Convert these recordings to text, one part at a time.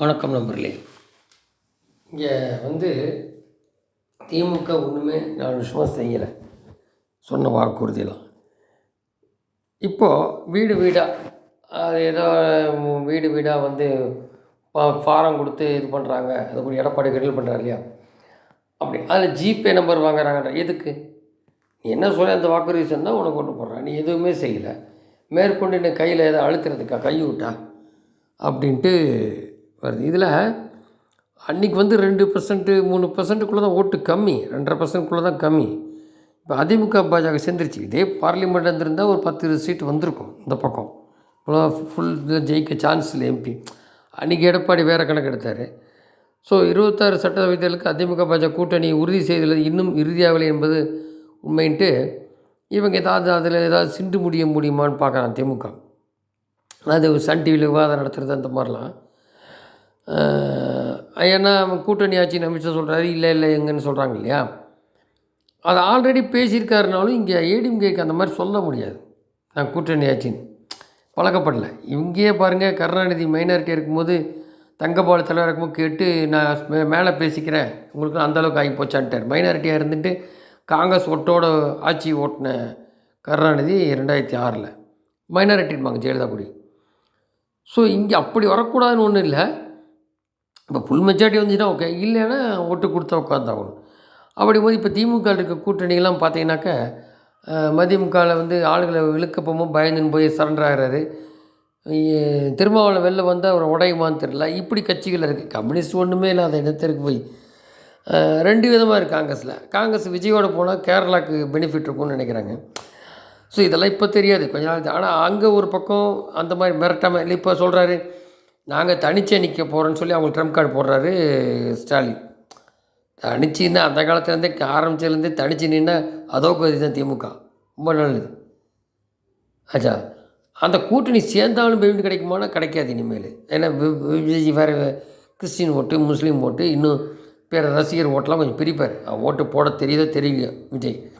வணக்கம் நம்பர்லே இங்கே வந்து திமுக ஒன்றுமே நான் விஷயமாக செய்யலை. சொன்ன வாக்குறுதியெல்லாம். இப்போது வீடு வீடாக அது ஏதோ வீடு வீடாக வந்து பா ஃபாரம் கொடுத்து இது பண்ணுறாங்க அது கூட எடப்பாடி கடையில் பண்ணுறாரு இல்லையா? அப்படி. அதில் ஜிபே நம்பர் வாங்குறாங்கன்ற. எதுக்கு? நீ என்ன சொல்ல அந்த வாக்குறுதி சொன்னால் உனக்கு கொண்டு போடுறான். நீ எதுவுமே செய்யலை. மேற்கொண்டு நீ கையில் எதை அழுத்துறதுக்கா? கை விட்டா? அப்படின்ட்டு வருது. இதில் அன்றைக்கி வந்து ரெண்டு பர்சன்ட்டு மூணு பர்சன்ட்டுக்குள்ளே தான் ஓட்டு கம்மி. ரெண்டரை பர்சன்ட்குள்ளே தான் கம்மி. இப்போ அதிமுக பாஜக சேர்ந்துருச்சு. இதே பார்லிமெண்ட் இருந்திருந்தால் ஒரு பத்து இருபது சீட் வந்திருக்கும் இந்த பக்கம். இவ்வளோ ஃபுல் ஜெயிக்க சான்ஸ் இல்லை எம்பி அன்றைக்கி எடப்பாடி வேறு கணக்கு எடுத்தார். ஸோ இருபத்தாறு சட்டசபைகளுக்கு அதிமுக பாஜக கூட்டணி உறுதி செய்துள்ளது இன்னும் இறுதியாகவில்லை என்பது உண்மைன்ட்டு இவங்க ஏதாவது அதில் ஏதாவது சிண்டு முடிய முடியுமான்னு பார்க்குறான் திமுக. அது சன் டிவியில் விவாதம் நடத்துகிறது அந்த மாதிரிலாம். ஏன்னா கூட்டணி ஆட்சின்னு அமைச்சர் சொல்கிறாரு இல்லை இல்லை எங்கன்னு சொல்கிறாங்க இல்லையா? அது ஆல்ரெடி பேசியிருக்காருனாலும் இங்கே ஏடிஎம்கேக்கு அந்த மாதிரி சொல்ல முடியாது. நான் கூட்டணி ஆட்சின்னு பழக்கப்படல. இங்கேயே பாருங்கள் கருணாநிதி மைனாரிட்டி இருக்கும்போது தங்கபால் தலைவராக இருக்கும்போது கேட்டு நான் மேலே பேசிக்கிறேன். உங்களுக்கு அந்தளவுக்கு ஆகி போச்சான்ட்டார். மைனாரிட்டியாக இருந்துட்டு காங்கிரஸ் ஒட்டோட ஆட்சி ஓட்டின கருணாநிதி ரெண்டாயிரத்தி ஆறில். மைனாரிட்டின்பாங்க ஜெயலலிதா கூடி ஸோ இங்கே அப்படி வரக்கூடாதுன்னு ஒன்றும் இல்லை. இப்போ ஃபுல் மெஜாரிட்டி வந்துச்சுன்னா ஓகே இல்லைன்னா ஓட்டு கொடுத்தா உட்காந்தாகணும் அப்படி போது இப்போ திமுக இருக்க கூட்டணியெல்லாம் பார்த்தீங்கன்னாக்க மதிமுகவில் வந்து ஆளுகளை இழுக்கப்பமும் பயந்துன்னு போய் சரண்டர் ஆகிறாரு. திருமாவளவன் வெளில வந்தால் அவர் உடையுமான்னு தெரில இப்படி கட்சிகள் இருக்குது கம்யூனிஸ்ட் ஒன்றுமே இல்லாத இடத்திற்கு போய். ரெண்டு விதமாக இருக்குது காங்கிரஸில் காங்கிரஸ் விஜயோட போனால் கேரளாவுக்கு பெனிஃபிட் இருக்கும்னு நினைக்கிறாங்க. ஸோ இதெல்லாம் இப்போ தெரியாது. கொஞ்ச நாள் ஆனால் அங்கே ஒரு பக்கம் அந்த மாதிரி மிரட்டாமல் இல்லை இப்போ சொல்கிறாரு நாங்கள் தனிச்சே நிற்க போகிறோன்னு சொல்லி அவங்க ட்ரம்ப் கார்டு போடுறாரு ஸ்டாலின். தனிச்சுன்னா அந்த காலத்துலேருந்தே ஆரம்பிச்சதுலேருந்தே தனிச்சு நின்னா அதோ கதி தான் திமுக. ரொம்ப நல்லது. ஆச்சா? அந்த கூட்டணி சேர்ந்தாலும் பெனிஃபிட் கிடைக்குமானா கிடைக்காது இனிமேல். ஏன்னா வி- விஜய் வேறு கிறிஸ்டின் ஓட்டு முஸ்லீம் ஓட்டு இன்னும் பிற ரசிகர் ஓட்டெலாம் கொஞ்சம் பிரிப்பார். ஓட்டு போட தெரியுதோ தெரியலையோ விஜய்.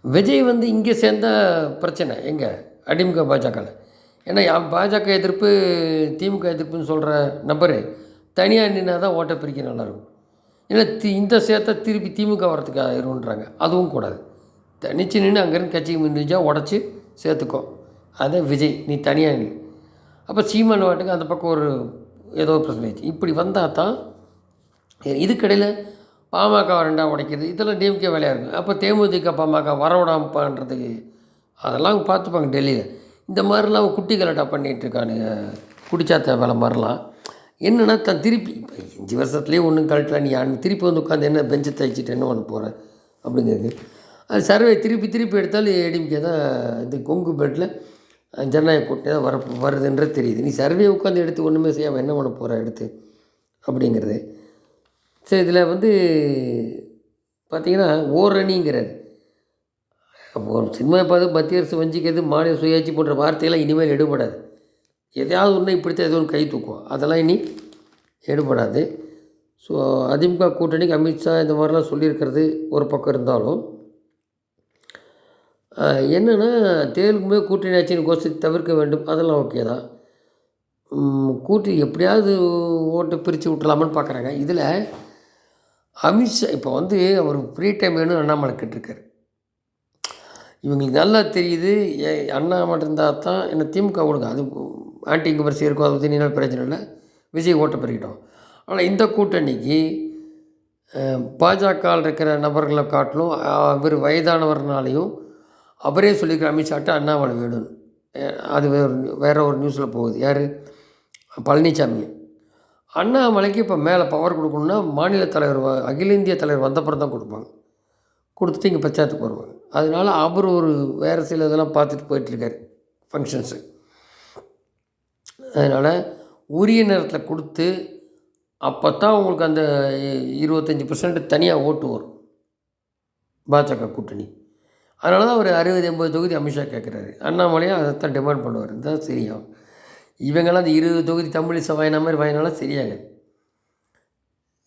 விஜய் வந்து இங்கே சேர்ந்த பிரச்சனை. எங்கே? அடிமுக பாஜகவில் ஏன்னா யா- பாஜக எதிர்ப்பு திமுக எதிர்ப்புன்னு சொல்கிற நபர் தனியாக நின்னா தான் ஓட்டை பிரிக்க நல்லாயிருக்கும் ஏன்னா தி இந்த சேர்த்தா திருப்பி திமுக வரத்துக்கு ஆயிருன்றாங்க அதுவும் கூடாது. தனிச்சு நின்று அங்கேருந்து கட்சிக்கு முடிஞ்சால் உடச்சி சேர்த்துக்கோ. அதான் விஜய் நீ தனியாக நில்லு. அப்போ சீமான் வாட்டுக்கு அந்த பக்கம் ஒரு ஏதோ பிரச்சனை ஆச்சு இப்படி வந்தால் தான் இதுக்கடையில் பாமக ரெண்டாக உடைக்கிறது இதெல்லாம் டிஎம்கே வேலையாக இருக்கும். அப்போ தேமுதிக பாமக வரவிடாமப்பான்றதுக்கு அதெல்லாம் பார்த்துப்பாங்க டெல்லியில். இந்த மாதிரிலாம் குட்டி கலாட்டா பண்ணிகிட்ருக்கானுங்க. குடிச்சாத்த வேலை மாதிரிலாம். என்னென்னா தன் திருப்பி இப்போ அஞ்சு வருஷத்துலேயே ஒன்றும் கலட்டல நீ யாருன்னு திருப்பி வந்து உட்காந்து என்ன பெஞ்சை தைச்சிட்டு என்ன பண்ண போகிற அப்படிங்கிறது. அது சர்வே திருப்பி திருப்பி எடுத்தாலும் ஏடிஎம்கே தான் இந்த கொங்கு பெட்டில் ஜனநாயக கூட்டணி தான் வர வருதுன்றது தெரியுது. நீ சர்வே உட்காந்து எடுத்து ஒன்றுமே செய்யாமல் என்ன பண்ண போகிற எடுத்து அப்படிங்கிறது. சரி இதில் வந்து பார்த்திங்கன்னா ஓரணிங்கிறார் அப்போ ஒரு சினிமா பார்த்து மத்திய அரசு வஞ்சிக்கிறது மாநில சுயாட்சி போன்ற வார்த்தையெல்லாம் இனிமேல் எடுபடாது. எதையாவது ஒன்று இப்படித்தான் எதுவும் கை தூக்கும் அதெல்லாம் இனி எடுபடாது. ஸோ அதிமுக கூட்டணிக்கு அமித்ஷா இந்த மாதிரிலாம் சொல்லியிருக்கிறது ஒரு பக்கம் இருந்தாலும் என்னென்னா தேர்தலுக்கு கூட்டணி ஆட்சியின் கோஷத்தை தவிர்க்க வேண்டும். அதெல்லாம் ஓகே தான். கூட்டி கூட்டணி எப்படியாவது ஓட்டு பிரித்து விட்டுலாமான்னு பார்க்குறாங்க. இதில் அமித்ஷா இப்போ வந்து அவர் ஃப்ரீ டைம் வேணும்னு அண்ணாமலை கேட்டிருக்காரு. இவங்களுக்கு நல்லா தெரியுது. ஏ அண்ணாமலை இருந்தால் தான் என்ன திமுக கொடுங்க. அது ஆன்டி இங்குமரிசி இருக்கும் அது பற்றி பிரச்சனை இல்லை. விஜய் ஓட்ட பெருகிட்டோம். ஆனால் இந்த கூட்டணிக்கு பாஜகவில் இருக்கிற நபர்களை காட்டிலும் அவர் இவர் வயதானவர்னாலையும் அவரே சொல்லியிருக்கிற அமித்ஷாட்ட அண்ணாமலை வேணும். அது வேற வேற ஒரு நியூஸில் போகுது. யார்? பழனிசாமி அண்ணாமலைக்கு இப்போ மேலே பவர் கொடுக்கணுன்னா மாநில தலைவர் அகில இந்திய தலைவர் வந்தப்புறம் தான் கொடுப்பாங்க. கொடுத்துட்டு இங்கே பஞ்சாயத்துக்கு வருவாங்க. அதனால அவர் ஒரு வேறு சில இதெல்லாம் பார்த்துட்டு போயிட்டுருக்காரு ஃபங்க்ஷன்ஸு அதனால் உரிய நேரத்தில் கொடுத்து அப்போ தான் உங்களுக்கு அந்த இருபத்தஞ்சி பர்சன்ட் தனியாக ஓட்டு வரும் பாஜக கூட்டணி. அதனால தான் ஒரு அறுபது எண்பது தொகுதி அமித்ஷா கேட்குறாரு அண்ணாமலையும் அதைத்தான் டிமாண்ட் பண்ணுவார். தான் சரியாகும். இவங்கெல்லாம் அந்த இருபது தொகுதி தமிழிசை வாயினா மாதிரி வாயினாலும் சரியாங்க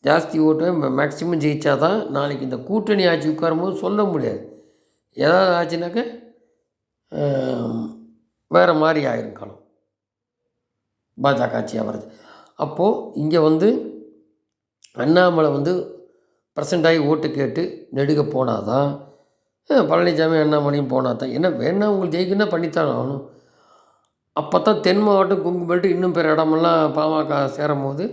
ஜாஸ்தி ஓட்டு மேக்ஸிமம் ஜெயித்தா தான் நாளைக்கு இந்த கூட்டணி ஆட்சி உட்காரும்போது சொல்ல முடியாது. ஏதாவது ஆச்சுனாக்க வேறு மாதிரி ஆயிரும் காலம் பாஜக ஆட்சியாக வருது. அப்போது இங்கே வந்து அண்ணாமலை வந்து ப்ரெசண்டாகி ஓட்டு கேட்டு நெடுக போனால் தான் பழனிசாமி அண்ணாமலையும் போனால் தான் என்ன வேணா உங்களுக்கு ஜெயிக்கணும்னா பண்ணித்தான் ஆகணும். அப்போ தான் தென் மாவட்டம் குங்கு இன்னும் பிற இடமெல்லாம் பாமக சேரும் போது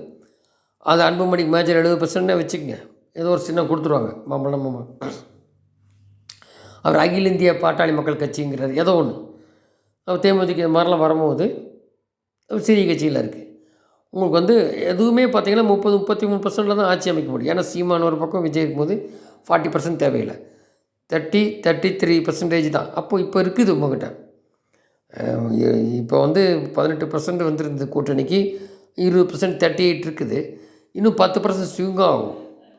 அது அன்புமணிக்கு மேஜர் எழுபது பர்சன்ட்னே வச்சுக்கோங்க. ஏதோ ஒரு சின்ன கொடுத்துருவாங்க. மாம்பழம் மாம்பழம் அவர் அகில இந்திய பாட்டாளி மக்கள் கட்சிங்கிறார். ஏதோ ஒன்று அவர் தேமுதிக இது மாதிரிலாம் வரும்போது அவர் சிறிய கட்சியில் இருக்குது உங்களுக்கு வந்து எதுவுமே பார்த்திங்கன்னா முப்பது முப்பத்தி மூணு பர்சன்டில் தான் ஆட்சி அமைக்க முடியும். ஏன்னா சீமான் ஒரு பக்கம் விஜய் இருக்கும்போது ஃபார்ட்டி பர்சன்ட் தேவையில்லை. தேர்ட்டி தேர்ட்டி த்ரீ பர்சன்டேஜ் தான். அப்போது இப்போ இருக்குது உங்ககிட்ட. இப்போ வந்து பதினெட்டு பர்சன்ட் வந்துருந்தது கூட்டணிக்கு. இருபது பர்சன்ட் தேர்ட்டி எயிட் இருக்குது. இன்னும் பத்து பர்சன்ட் ஸ்விங் ஆகும்.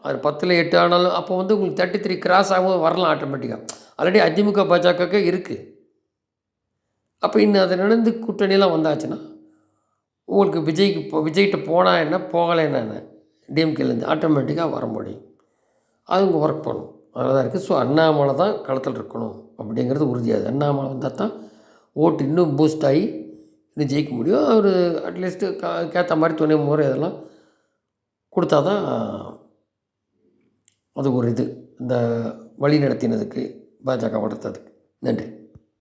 அது பத்தில் எட்டு ஆனாலும் அப்போ வந்து உங்களுக்கு தேர்ட்டி த்ரீ கிராஸ் ஆகும் வரலாம் ஆட்டோமேட்டிக்காக ஆல்ரெடி அதிமுக பாஜகக்கு இருக்குது அப்போ இன்னும் அதை நடந்து கூட்டணியெல்லாம் வந்தாச்சுன்னா உங்களுக்கு விஜய்க்கு இப்போ விஜய்கிட்ட போனால் என்ன போகலைன்னா என்ன டிஎம்கேலேருந்து ஆட்டோமேட்டிக்காக வர முடியும். அது உங்கள் ஒர்க் பண்ணும். அதில் தான் இருக்குது ஸோ அண்ணாமலை தான் களத்தில் இருக்கணும் அப்படிங்கிறது உறுதியாது அண்ணாமலை வந்தால் தான் ஓட்டு இன்னும் பூஸ்ட் ஆகி இன்னும் ஜெயிக்க முடியும். அவர் அட்லீஸ்ட்டு கேத்த மாதிரி துணை முறை இதெல்லாம் கொடுத்தா தான் அது ஒரு இது. இந்த வழி நடத்தினதுக்கு பாஜக வளர்த்ததுக்கு நன்றி.